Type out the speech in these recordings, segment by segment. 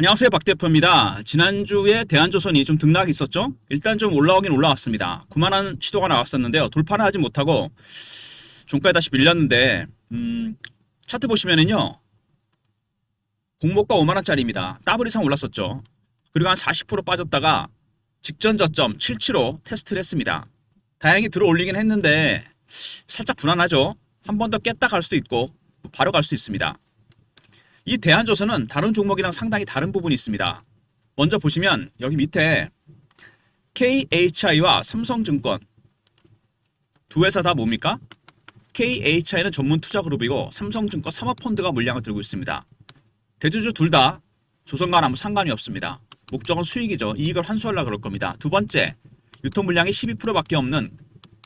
안녕하세요 박 대표입니다. 지난주에 대한조선이 좀 등락이 있었죠? 일단 좀 올라오긴 올라왔습니다. 9만원 시도가 나왔었는데요. 돌파는 하지 못하고 종가에 다시 밀렸는데 음, 차트 보시면은요. 공모가 5만원짜리입니다. 더블 이상 올랐었죠. 그리고 한 40% 빠졌다가 직전 저점 77로 테스트를 했습니다. 다행히 들어 올리긴 했는데 살짝 불안하죠. 한 번 더 깼다 갈 수도 있고 바로 갈 수도 있습니다. 이 대한조선은 다른 종목이랑 상당히 다른 부분이 있습니다. 먼저 보시면 여기 밑에 KHI와 삼성증권 두 회사 다 뭡니까? KHI는 전문 투자 그룹이고 삼성증권 사모펀드가 물량을 들고 있습니다. 대주주 둘 다 조선과는 아무 상관이 없습니다. 목적은 수익이죠. 이익을 환수하려고 그럴 겁니다. 두 번째, 유통 물량이 12%밖에 없는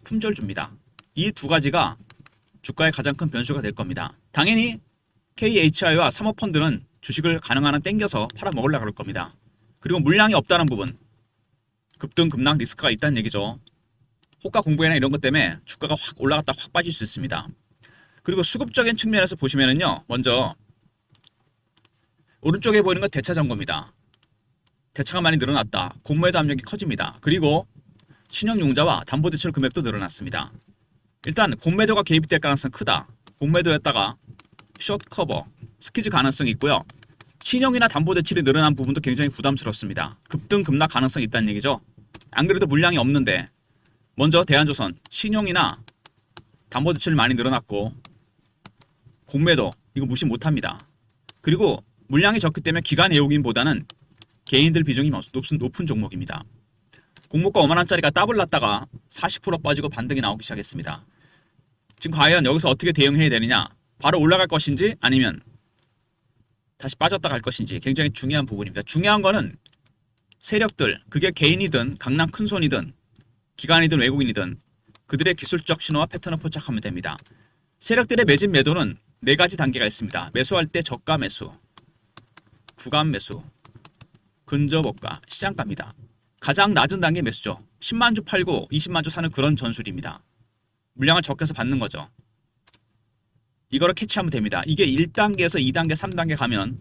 품절주입니다. 이 두 가지가 주가의 가장 큰 변수가 될 겁니다. 당연히 KHI와 사모펀드는 주식을 가능한 한 땡겨서 팔아 먹으려고 그럴 겁니다. 그리고 물량이 없다는 부분, 급등 급락 리스크가 있다는 얘기죠. 호가 공부회나 이런 것 때문에 주가가 확 올라갔다 확 빠질 수 있습니다. 그리고 수급적인 측면에서 보시면은요, 먼저 오른쪽에 보이는 건 대차 점검입니다. 대차가 많이 늘어났다. 공모에도 압력이 커집니다. 그리고 신용융자와 담보대출 금액도 늘어났습니다. 일단 공매도가 개입이 될 가능성이 크다. 공매도였다가 숏 커버, 스키즈 가능성이 있고요. 신용이나 담보 대출이 늘어난 부분도 굉장히 부담스럽습니다. 급등 급락 가능성이 있다는 얘기죠. 안 그래도 물량이 없는데 먼저 대한조선 신용이나 담보 대출이 많이 늘어났고 공매도 이거 무시 못합니다. 그리고 물량이 적기 때문에 기간 애우긴보다는 개인들 비중이 높은, 높은 종목입니다. 공모가 5만 원짜리가 더블 났다가 40% 빠지고 반등이 나오기 시작했습니다. 지금 과연 여기서 어떻게 대응해야 되느냐? 바로 올라갈 것인지 아니면 다시 빠졌다 갈 것인지 굉장히 중요한 부분입니다. 중요한 거는 세력들, 그게 개인이든 강남 큰손이든 기관이든 외국인이든 그들의 기술적 신호와 패턴을 포착하면 됩니다. 세력들의 매집 매도는 네 가지 단계가 있습니다. 매수할 때 저가 매수, 구간 매수, 근저고가, 시장가입니다. 가장 낮은 단계 매수죠. 10만 주 팔고 20만 주 사는 그런 전술입니다. 물량을 적게서 받는 거죠. 이거를 캐치하면 됩니다. 이게 1단계에서 2단계, 3단계 가면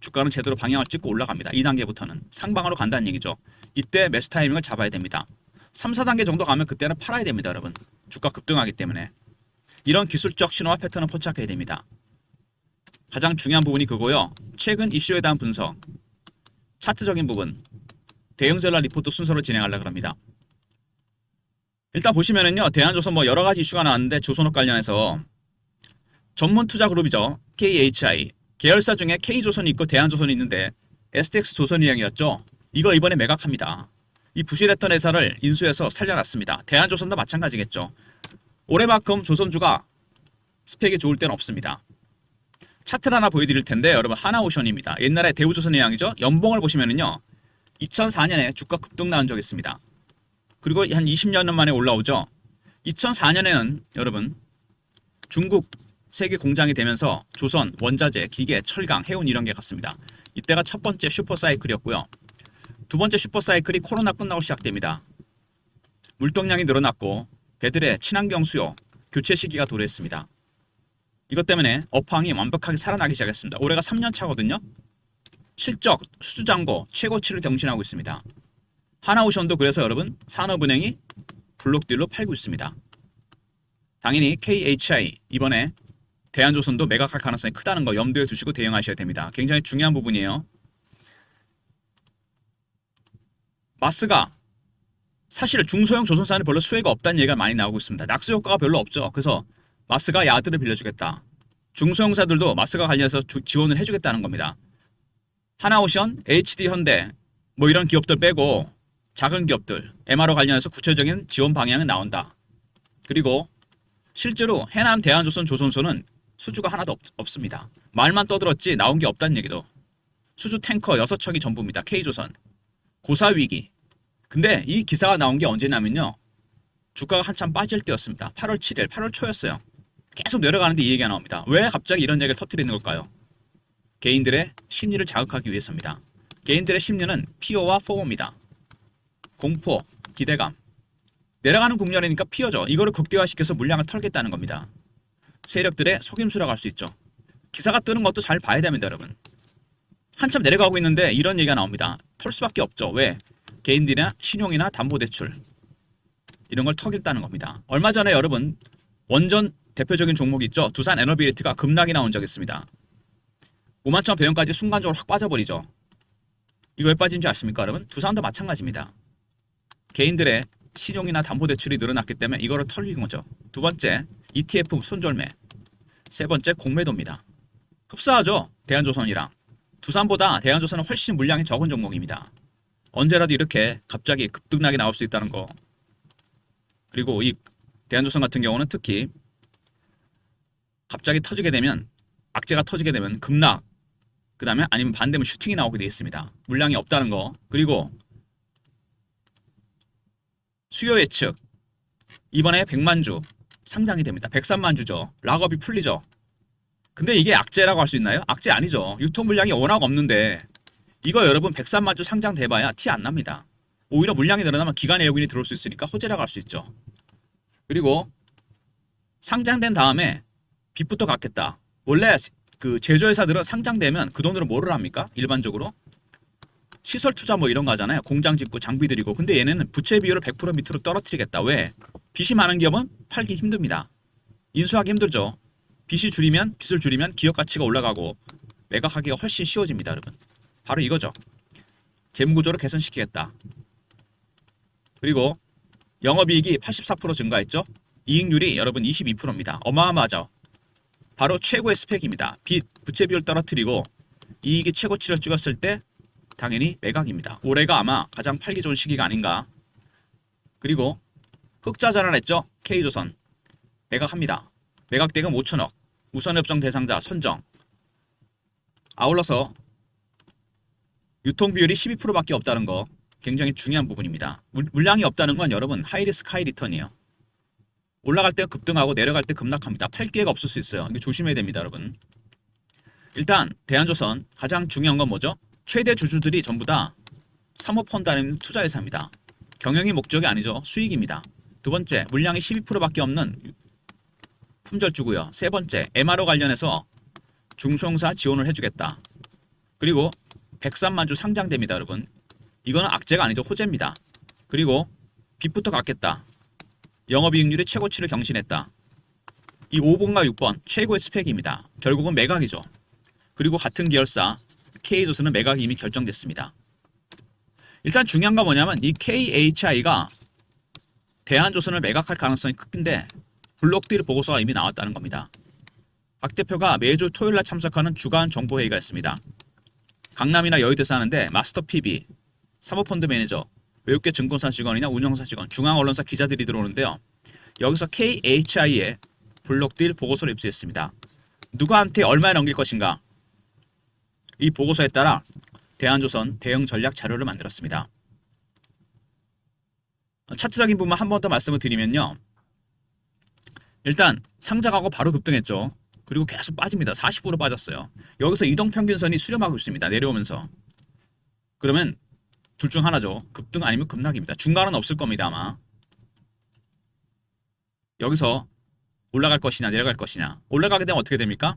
주가는 제대로 방향을 찍고 올라갑니다. 2단계부터는 상방으로 간다는 얘기죠. 이때 매수 타이밍을 잡아야 됩니다. 3, 4단계 정도 가면 그때는 팔아야 됩니다, 여러분. 주가 급등하기 때문에. 이런 기술적 신호와 패턴을 포착해야 됩니다. 가장 중요한 부분이 그거요. 최근 이슈에 대한 분석, 차트적인 부분, 대응 전략 리포트 순서로 진행하려고 합니다. 일단 보시면은요. 대한조선 뭐 여러 가지 이슈가 나왔는데 조선업 관련해서 전문 투자 그룹이죠. KHI. 계열사 중에 K조선이 있고 대한조선이 있는데 STX 조선이양이었죠. 이거 이번에 매각합니다. 이 부실했던 회사를 인수해서 살려놨습니다. 대한조선도 마찬가지겠죠. 올해만큼 조선주가 스펙이 좋을 때는 없습니다. 차트를 하나 보여드릴 텐데 여러분 하나오션입니다. 옛날에 대우조선해양이죠. 연봉을 보시면은요. 2004년에 주가 급등 나온 적이 있습니다. 그리고 한 20년 만에 올라오죠. 2004년에는 여러분 중국 세계 공장이 되면서 조선, 원자재, 기계, 철강, 해운 이런 게 갔습니다. 이때가 첫 번째 슈퍼 사이클이었고요. 두 번째 슈퍼 사이클이 코로나 끝나고 시작됩니다. 물동량이 늘어났고 배들의 친환경 수요, 교체 시기가 도래했습니다. 이것 때문에 업황이 완벽하게 살아나기 시작했습니다. 올해가 3년 차거든요. 실적, 수주잔고 최고치를 경신하고 있습니다. 하나오션도 그래서 여러분 산업은행이 블록딜로 팔고 있습니다. 당연히 KHI 이번에 대한조선도 매각할 가능성이 크다는 거 염두에 두시고 대응하셔야 됩니다. 굉장히 중요한 부분이에요. 마스가 사실 중소형 조선사는 별로 수혜가 없다는 얘기가 많이 나오고 있습니다. 낙수 효과가 별로 없죠. 그래서 마스가 야드를 빌려주겠다. 중소형사들도 마스가 관련해서 주- 지원을 해주겠다는 겁니다. 하나오션, HD 현대 뭐 이런 기업들 빼고 작은 기업들 MRO 관련해서 구체적인 지원 방향은 나온다. 그리고 실제로 해남 대한조선 조선소는 수주가 하나도 없, 습니다 말만 떠들었지 나온 게 없다는 얘기도. 수주 탱커 6척이 전부입니다. K조선. 고사 위기. 근데 이 기사가 나온 게 언제냐면요. 주가가 한참 빠질 때였습니다. 8월 7일, 8월 초였어요. 계속 내려가는데 이 얘기가 나옵니다. 왜 갑자기 이런 얘기를 터뜨리는 걸까요? 개인들의 심리를 자극하기 위해서입니다. 개인들의 심리는 피어와 포어입니다. 공포, 기대감. 내려가는 국면이니까 피어죠. 이거를 극대화시켜서 물량을 털겠다는 겁니다. 세력들의 속임수라고 할 수 있죠. 기사가 뜨는 것도 잘 봐야 됩니다, 여러분. 한참 내려가고 있는데 이런 얘기가 나옵니다. 털 수밖에 없죠. 왜? 개인들이나 신용이나 담보대출 이런 걸 턱있다는 겁니다. 얼마 전에 여러분 원전 대표적인 종목 있죠. 두산 에너비리티가 급락이 나온 적 있습니다. 5만 천 배영까지 순간적으로 확 빠져버리죠. 이거 왜 빠진지 아십니까 여러분? 두산도 마찬가지입니다. 개인들의 신용이나 담보대출이 늘어났기 때문에 이거를 털린 거죠. 두 번째 ETF 손절매 세 번째 공매도입니다. 흡사하죠. 대한조선이랑 두산보다 대한조선은 훨씬 물량이 적은 종목입니다. 언제라도 이렇게 갑자기 급등락이 나올 수 있다는 거. 그리고 이 대한조선 같은 경우는 특히 갑자기 터지게 되면 악재가 터지게 되면 급락 그 다음에 아니면 반대면 슈팅이 나오게 되어 있습니다. 물량이 없다는 거 그리고 수요 예측 이번에 100만 주 상장이 됩니다. 103만 주죠. 락업이 풀리죠. 근데 이게 악재라고 할 수 있나요? 악재 아니죠. 유통 물량이 워낙 없는데 이거 여러분 103만 주 상장 돼봐야 티 안 납니다. 오히려 물량이 늘어나면 기관 외국인이 들어올 수 있으니까 호재라고 할 수 있죠. 그리고 상장된 다음에 빚부터 갚겠다. 원래 그 제조회사들은 상장되면 그 돈으로 뭐를 합니까? 일반적으로 시설 투자 뭐 이런 거 하잖아요. 공장 짓고 장비 들이고. 근데 얘네는 부채 비율을 100% 밑으로 떨어뜨리겠다. 왜? 빚이 많은 기업은 팔기 힘듭니다. 인수하기 힘들죠. 빚이 줄이면 빚을 줄이면 기업 가치가 올라가고 매각하기가 훨씬 쉬워집니다, 여러분. 바로 이거죠. 재무 구조를 개선시키겠다. 그리고 영업이익이 84% 증가했죠. 이익률이 여러분 22%입니다. 어마어마하죠. 바로 최고의 스펙입니다. 빚 부채 비율 떨어뜨리고 이익이 최고치를 찍었을 때 당연히 매각입니다. 올해가 아마 가장 팔기 좋은 시기가 아닌가. 그리고 흑자 전환했죠. K조선 매각합니다. 매각 대금 5천억. 우선 협정 대상자 선정. 아울러서 유통 비율이 12%밖에 없다는 거 굉장히 중요한 부분입니다. 물, 물량이 없다는 건 여러분 하이리스크 하이 리턴이에요. 올라갈 때 급등하고 내려갈 때 급락합니다. 팔 기회가 없을 수 있어요. 조심해야 됩니다, 여러분. 일단 대한조선 가장 중요한 건 뭐죠? 최대 주주들이 전부 다 사모펀드 아니면 투자회사입니다. 경영이 목적이 아니죠. 수익입니다. 두 번째, 물량이 12%밖에 없는 품절주고요. 세 번째, MRO 관련해서 중소형사 지원을 해주겠다. 그리고 103만 주 상장됩니다, 여러분. 이거는 악재가 아니죠. 호재입니다. 그리고 빚부터 갚겠다. 영업이익률이 최고치를 경신했다. 이 5번과 6번 최고의 스펙입니다. 결국은 매각이죠. 그리고 같은 계열사 K조선은 매각이 이미 결정됐습니다. 일단 중요한 건 뭐냐면 이 KHI가 대한조선을 매각할 가능성이 큰데 블록딜 보고서가 이미 나왔다는 겁니다. 박 대표가 매주 토요일 날 참석하는 주간 정보회의가 있습니다. 강남이나 여의도에서 하는데 마스터 PB, 사모펀드 매니저, 외국계 증권사 직원이나 운영사 직원, 중앙 언론사 기자들이 들어오는데요. 여기서 KHI의 블록딜 보고서를 입수했습니다. 누구한테 얼마에 넘길 것인가? 이 보고서에 따라 대한조선 대응 전략 자료를 만들었습니다. 차트적인 부분 한 번 더 말씀을 드리면요. 일단 상장하고 바로 급등했죠. 그리고 계속 빠집니다. 40% 빠졌어요. 여기서 이동 평균선이 수렴하고 있습니다. 내려오면서. 그러면 둘 중 하나죠. 급등 아니면 급락입니다. 중간은 없을 겁니다, 아마. 여기서 올라갈 것이냐, 내려갈 것이냐. 올라가게 되면 어떻게 됩니까?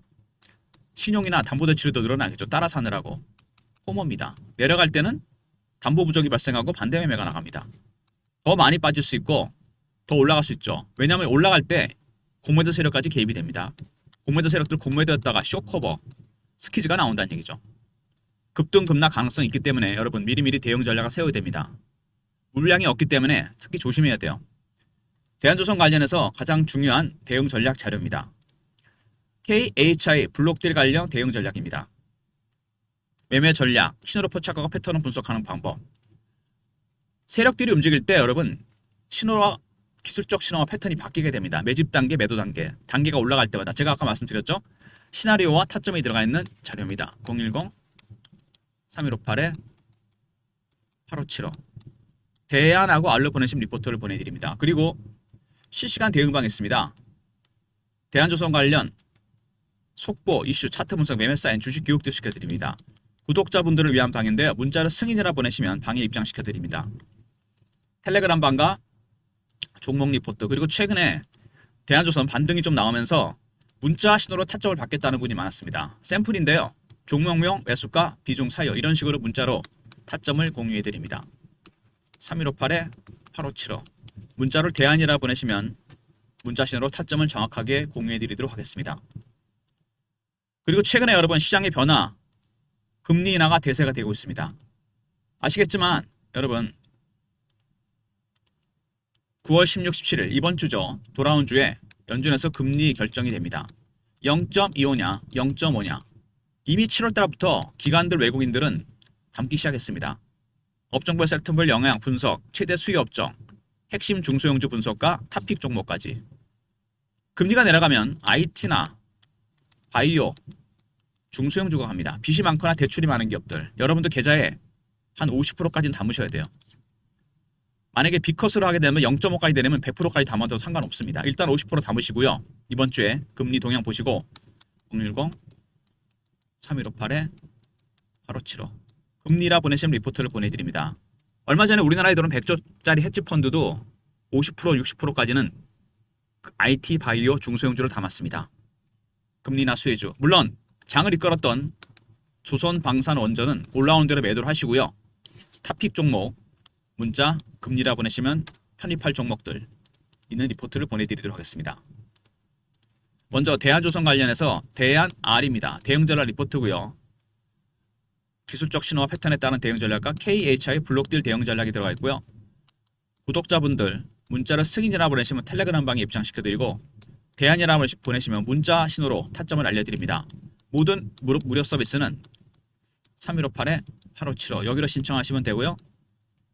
신용이나 담보대출도 늘어나겠죠. 따라 사느라고. 호모입니다. 내려갈 때는 담보 부족이 발생하고 반대 매매가 나갑니다. 더 많이 빠질 수 있고 더 올라갈 수 있죠. 왜냐하면 올라갈 때 공매도 세력까지 개입이 됩니다. 공매도 세력들 공매도였다가 쇼커버, 스키즈가 나온다는 얘기죠. 급등 급락 가능성이 있기 때문에 여러분 미리미리 대응 전략을 세워야 됩니다. 물량이 없기 때문에 특히 조심해야 돼요. 대한조선 관련해서 가장 중요한 대응 전략 자료입니다. KHI 블록딜 관련 대응 전략입니다. 매매 전략, 신호로 포착하고 패턴을 분석하는 방법. 세력들이 움직일 때 여러분 신호와 기술적 신호와 패턴이 바뀌게 됩니다. 매집 단계, 매도 단계, 단계가 올라갈 때마다 제가 아까 말씀드렸죠. 시나리오와 타점이 들어가 있는 자료입니다. 010 3158에 8575 대안하고 알로 보내신 리포터를 보내드립니다. 그리고 실시간 대응방 있습니다. 대한조선 관련 속보, 이슈, 차트 분석, 매매 사인, 주식 교육도 시켜드립니다. 구독자분들을 위한 방인데요. 문자로 승인이라 보내시면 방에 입장시켜드립니다. 텔레그램 방과 종목 리포트 그리고 최근에 대한조선 반등이 좀 나오면서 문자 신호로 타점을 받겠다는 분이 많았습니다. 샘플인데요. 종목명, 매수가, 비중 사유 이런 식으로 문자로 타점을 공유해 드립니다. 3158에 8575 문자를 대안이라 보내시면 문자신으로 타점을 정확하게 공유해 드리도록 하겠습니다. 그리고 최근에 여러분 시장의 변화 금리 인하가 대세가 되고 있습니다. 아시겠지만 여러분 9월 16, 17일 이번 주죠. 돌아온 주에 연준에서 금리 결정이 됩니다. 0.25냐, 0.5냐. 이미 7월 달부터 기관들 외국인들은 담기 시작했습니다. 업종별 섹터별 영향 분석, 최대 수요 업종, 핵심 중소형주 분석과 탑픽 종목까지. 금리가 내려가면 IT나 바이오, 중소형주가 갑니다. 빚이 많거나 대출이 많은 기업들. 여러분들 계좌에 한 50%까지는 담으셔야 돼요. 만약에 B컷으로 하게 되면 0.5까지 되려면 100%까지 담아도 상관없습니다. 일단 50% 담으시고요. 이번 주에 금리 동향 보시고 010 3158에 8575 금리라 보내시면 리포트를 보내드립니다. 얼마 전에 우리나라에 들어온 100조짜리 헤지 펀드도 50% 60%까지는 IT 바이오 중소형주를 담았습니다. 금리나 수혜주 물론 장을 이끌었던 조선 방산 원전은 올라온 대로 매도를 하시고요. 탑픽 종목 문자 금리라 보내시면 편입할 종목들 있는 리포트를 보내드리도록 하겠습니다. 먼저 대한조선 관련해서 대한 R입니다. 대응 전략 리포트고요. 기술적 신호와 패턴에 따른 대응 전략과 KHI 블록딜 대응 전략이 들어가 있고요. 구독자분들 문자를 승인이라 보내시면 텔레그램 방에 입장시켜드리고 대안이라 보내시면 문자 신호로 타점을 알려드립니다. 모든 무료, 서비스는 3158에 8575 여기로 신청하시면 되고요.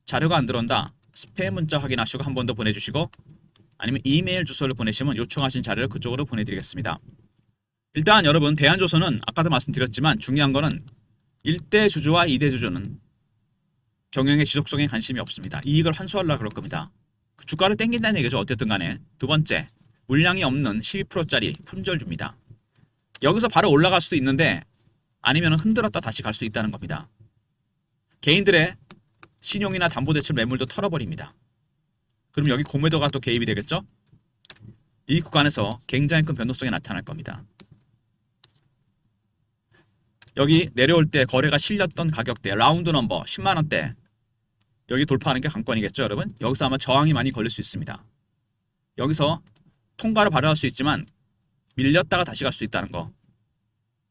자료가 안 들어온다. 스팸 문자 확인하시고 한 번 더 보내주시고 아니면 이메일 주소를 보내시면 요청하신 자료를 그쪽으로 보내드리겠습니다. 일단 여러분 대한조선은 아까도 말씀드렸지만 중요한 거는 1대 주주와 2대 주주는 경영의 지속성에 관심이 없습니다. 이익을 환수하려고 그럴 겁니다. 그 주가를 땡긴다는 얘기죠. 어쨌든 간에. 두 번째, 물량이 없는 12%짜리 품절주입니다. 여기서 바로 올라갈 수도 있는데 아니면 흔들었다 다시 갈 수 있다는 겁니다. 개인들의 신용이나 담보대출 매물도 털어버립니다. 그럼 여기 공매도가 또 개입이 되겠죠? 이 구간에서 굉장히 큰 변동성이 나타날 겁니다. 여기 내려올 때 거래가 실렸던 가격대 라운드 넘버 10만 원대 여기 돌파하는 게 관건이겠죠, 여러분? 여기서 아마 저항이 많이 걸릴 수 있습니다. 여기서 통과를 바로 할수 있지만 밀렸다가 다시 갈 수 있다는 거.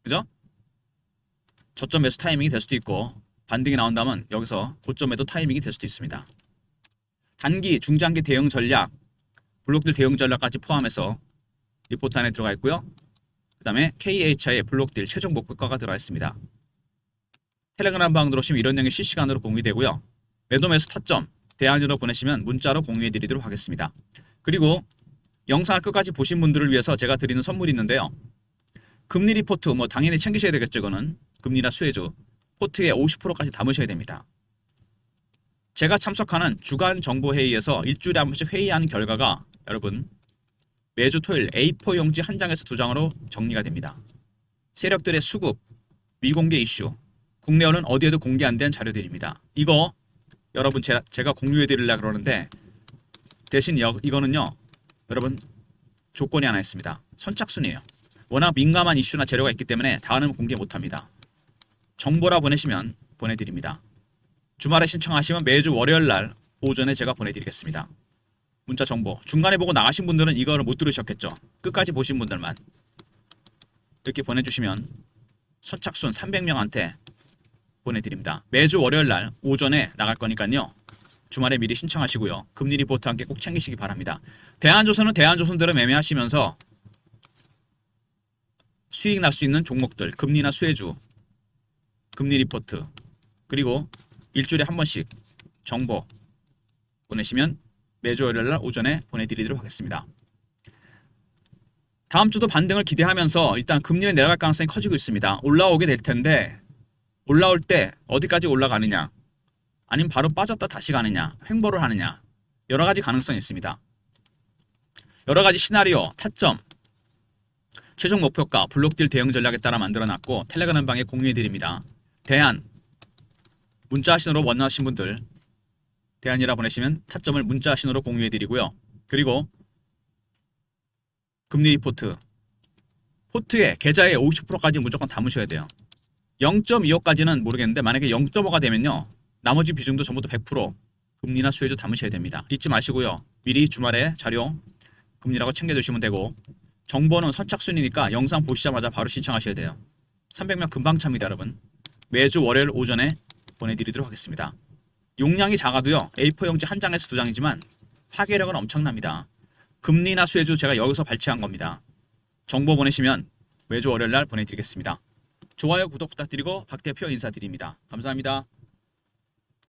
그죠? 저점 매수 타이밍이 될 수도 있고 반등이 나온다면 여기서 고점 매도 타이밍이 될 수도 있습니다. 단기, 중장기 대응 전략, 블록들 대응 전략까지 포함해서 리포트 안에 들어가 있고요. 그 다음에 KHI의 블록딜 최종 목표가가 들어가 있습니다. 텔레그램 방 들어오시면 이런 내용이 실시간으로 공유되고요. 매도 매수 타점 대안으로 보내시면 문자로 공유해 드리도록 하겠습니다. 그리고 영상을 끝까지 보신 분들을 위해서 제가 드리는 선물이 있는데요. 금리 리포트 뭐 당연히 챙기셔야 되겠죠. 이거는 금리나 수혜주 포트에 50%까지 담으셔야 됩니다. 제가 참석하는 주간 정보 회의에서 일주일에 한 번씩 회의하는 결과가 여러분 매주 토요일 A4 용지 한 장에서 두 장으로 정리가 됩니다. 세력들의 수급, 미공개 이슈, 국내어는 어디에도 공개 안 된 자료들입니다. 이거 여러분 제가, 공유해 드리려고 그러는데 대신 여, 이거는요. 여러분 조건이 하나 있습니다. 선착순이에요. 워낙 민감한 이슈나 재료가 있기 때문에 다음은 공개 못합니다. 정보라 보내시면 보내드립니다. 주말에 신청하시면 매주 월요일 날 오전에 제가 보내드리겠습니다. 문자 정보 중간에 보고 나가신 분들은 이거를 못 들으셨겠죠. 끝까지 보신 분들만 이렇게 보내주시면 선착순 300명한테 보내드립니다. 매주 월요일 날 오전에 나갈 거니까요. 주말에 미리 신청하시고요. 금리 리포트 함께 꼭 챙기시기 바랍니다. 대한조선은 대한조선대로 매매하시면서 수익 날 수 있는 종목들, 금리나 수혜주, 금리 리포트, 그리고 일주일에 한 번씩 정보 보내시면 매주 월요일 날 오전에 보내드리도록 하겠습니다. 다음 주도 반등을 기대하면서 일단 금리는 내려갈 가능성이 커지고 있습니다. 올라오게 될 텐데 올라올 때 어디까지 올라가느냐 아니면 바로 빠졌다 다시 가느냐 횡보를 하느냐 여러 가지 가능성이 있습니다. 여러 가지 시나리오, 타점, 최종 목표가, 블록딜 대응 전략에 따라 만들어놨고 텔레그램 방에 공유해 드립니다. 대안 문자 신호로 원하신 분들 대안이라 보내시면 타점을 문자 신호로 공유해 드리고요. 그리고 금리 리포트 포트에 계좌에 50%까지 무조건 담으셔야 돼요. 0.25까지는 모르겠는데 만약에 0.5가 되면요. 나머지 비중도 전부 다 100% 금리나 수혜주 담으셔야 됩니다. 잊지 마시고요. 미리 주말에 자료 금리라고 챙겨두시면 되고 정보는 선착순이니까 영상 보시자마자 바로 신청하셔야 돼요. 300명 금방 찹니다 여러분. 매주 월요일 오전에 보내드리도록 하겠습니다. 용량이 작아도요. A4 용지 한 장에서 두 장이지만 파괴력은 엄청납니다. 금리나 수혜주 제가 여기서 발췌한 겁니다. 정보 보내시면 매주 월요일 날 보내드리겠습니다. 좋아요, 구독 부탁드리고 박 대표 인사드립니다. 감사합니다.